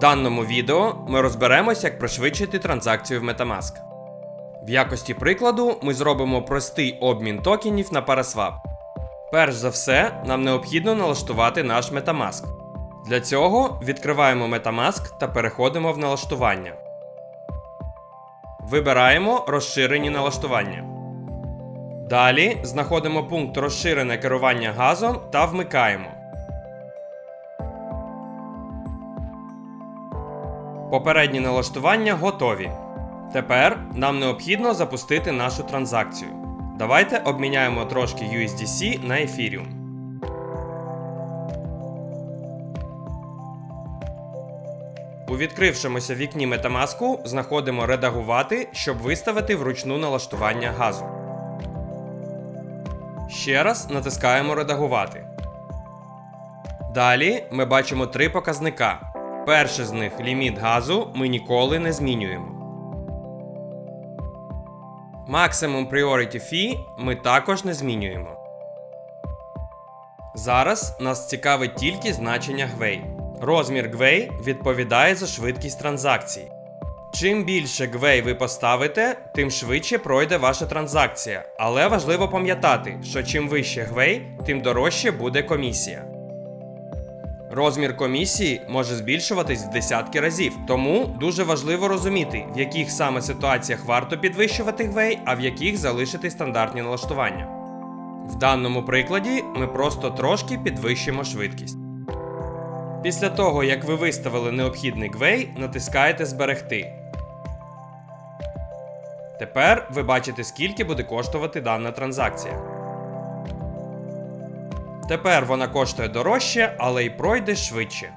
Даному відео ми розберемось, як пришвидшити транзакцію в Metamask. В якості прикладу ми зробимо простий обмін токенів на Paraswap. Перш за все, нам необхідно налаштувати наш Metamask. Для цього відкриваємо Metamask та переходимо в налаштування. Вибираємо розширені налаштування. Далі знаходимо пункт розширене керування газом та вмикаємо. Попередні налаштування готові. Тепер нам необхідно запустити нашу транзакцію. Давайте обміняємо трошки USDC на Ethereum. У відкрившомуся вікні Metamask знаходимо Редагувати, щоб виставити вручну налаштування газу. Ще раз натискаємо Редагувати. Далі ми бачимо три показника. Перший з них ліміт газу ми ніколи не змінюємо. Maximum Priority Fee ми також не змінюємо. Зараз нас цікавить тільки значення гвей. Розмір гвей відповідає за швидкість транзакцій. Чим більше гвей ви поставите, тим швидше пройде ваша транзакція. Але важливо пам'ятати, що чим вище гвей, тим дорожче буде комісія. Розмір комісії може збільшуватись в десятки разів, тому дуже важливо розуміти, в яких саме ситуаціях варто підвищувати гвей, а в яких залишити стандартні налаштування. В даному прикладі ми просто трошки підвищимо швидкість. Після того, як ви виставили необхідний гвей, натискаєте Зберегти. Тепер ви бачите, скільки буде коштувати дана транзакція. Тепер вона коштує дорожче, але й пройде швидше.